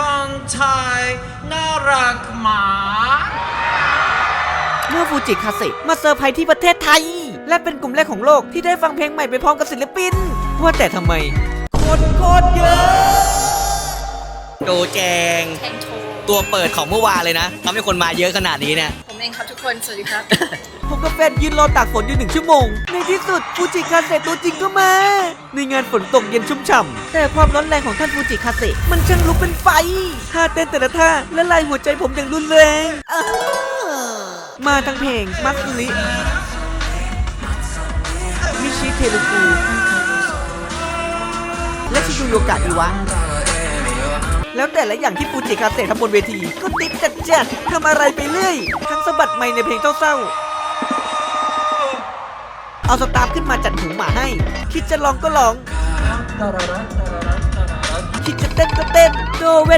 คนไทยน่ารักหมาเมื่อฟูจิคาเซมาเซอร์ไพรส์ที่ประเทศไทย และเป็นกลุ่มแรกของโลกที่ได้ฟังเพลงใหม่ไปพร้อมกับศิลปิน ว่าแต่ทำไม คนโคตรเยอะ โดแจงแองโชว์ ตัวเปิดของเมื่อวานเลยนะทำให้คนมาเยอะขนาดนี้เนี่ย ผมเองครับทุกคน สวัสดีครับ ผมกับแฟนยืนรอตากฝนอยู่หนึ่งชั่วโมง ในที่สุดฟูจิคาเซตัวจริงก็มา ในงานฝนตกเย็นชุ่มฉ่ำแต่ความร้อนแรงของท่านฟูจิคาเซมันช่างลุกเป็นไฟท่าเต้นแต่ละท่าและลายหัวใจผมอย่างรุนแรงอ้าวมาทั้งเพลงมักคุริมิชิเทลุกูและชิยูโยกะอิวะ แล้วแต่ละอย่างที่ฟูจิคาเซทำบนเวที ก็ติดจัดจัดๆทำอะไรไปเรื่อย ทั้งสะบัดไม่ในเพลงเศร้าๆ เอาสตาร์ขึ้นมาจัดหูหมาให้ คิดจะลองก็ลอง คิดจะเต้นก็เต้นโดเว